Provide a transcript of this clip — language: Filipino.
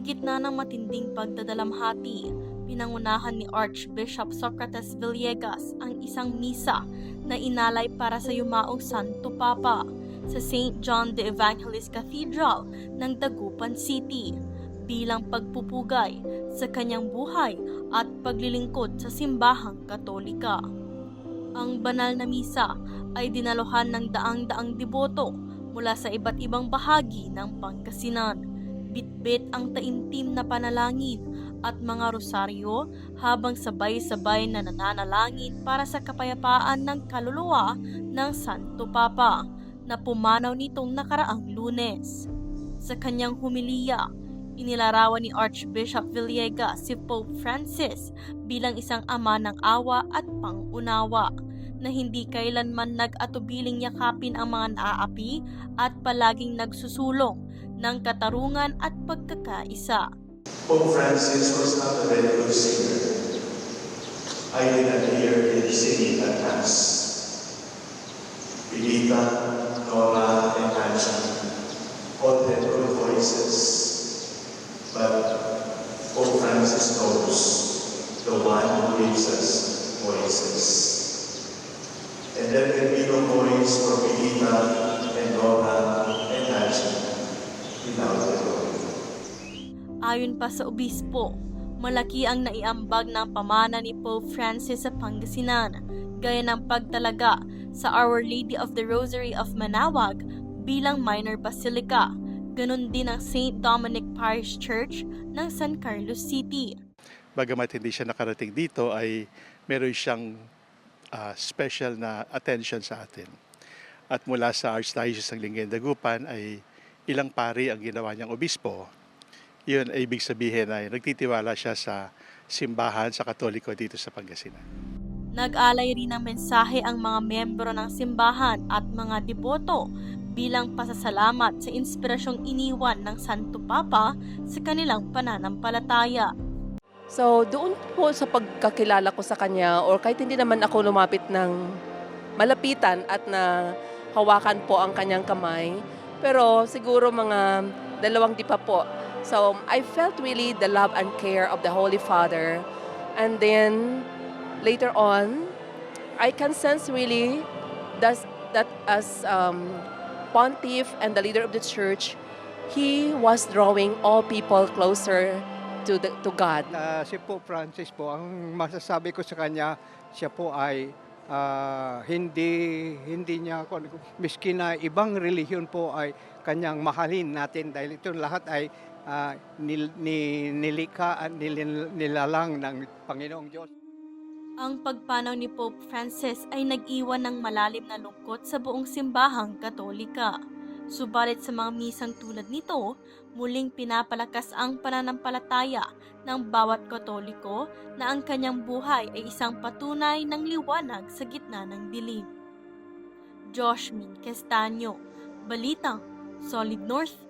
gitna ng matinding pagdadalamhati, pinangunahan ni Archbishop Socrates Villegas ang isang misa na inalay para sa yumaong Santo Papa sa St. John the Evangelist Cathedral ng Dagupan City bilang pagpupugay sa kanyang buhay at paglilingkod sa simbahang katolika. Ang banal na misa ay dinaluhan ng daang-daang deboto mula sa iba't ibang bahagi ng Pangasinan. Bitbit ang taimtim na panalangin at mga rosaryo habang sabay-sabay na nananalangin para sa kapayapaan ng kaluluwa ng Santo Papa na pumanaw nitong nakaraang lunes. Sa kanyang humiliya, inilarawan ni Archbishop Villegas si Pope Francis bilang isang ama ng awa at pangunawa na hindi kailanman nag-atubiling yakapin ang mga naaapi at palaging nagsusulong ng katarungan at pagkakaisa. Pope Francis was not a very good singer. I did not hear him singing at Mass. Pilita, Nora, and Ancha all had good voices. But Pope Francis knows the one who gives us voices. And there can be no voice for Pilita and Nora and Ancha without the Lord. Ayon pa sa obispo, malaki ang naiambag ng pamana ni Pope Francis sa Pangasinan, gaya ng pagtalaga sa Our Lady of the Rosary of Manawag bilang minor basilica, ganun din ang St. Dominic Parish Church ng San Carlos City. bagamat hindi siya nakarating dito ay meron siyang ah, special na attention sa atin. At mula sa Archdiocese ng Lingayen Dagupan ay ilang pari ang ginawa niyang obispo. Yun ay ibig sabihin ay nagtitiwala siya sa simbahan sa Katoliko dito sa Pangasinan. Nag-alay rin ng mensahe ang mga membro ng simbahan at mga deboto bilang pasasalamat sa inspirasyong iniwan ng Santo Papa sa kanilang pananampalataya. So, doon po sa pagkakilala ko sa kanya or kahit hindi naman ako lumapit ng malapitan at na hawakan po ang kanyang kamay, pero siguro mga dalawang di pa po. So, I felt really the love and care of the Holy Father. And then, later on, I can sense really that, that as um, pontiff and the leader of the church, he was drawing all people closer to the, to God. na si Pope Francis po, ang masasabi ko sa kanya, siya po ay ah, hindi hindi niya kung miski na ibang relihiyon po ay kanyang mahalin natin dahil ito lahat ay ah, nil, ni, nilika at nilin- nilalang ng Panginoong Diyos. Ang pagpanaw ni Pope Francis ay nag-iwan ng malalim na lungkot sa buong simbahang katolika. Subalit sa mga misang tulad nito, muling pinapalakas ang pananampalataya ng bawat katoliko na ang kanyang buhay ay isang patunay ng liwanag sa gitna ng dilim. Josh Min Castaño, Balitang, Solid North,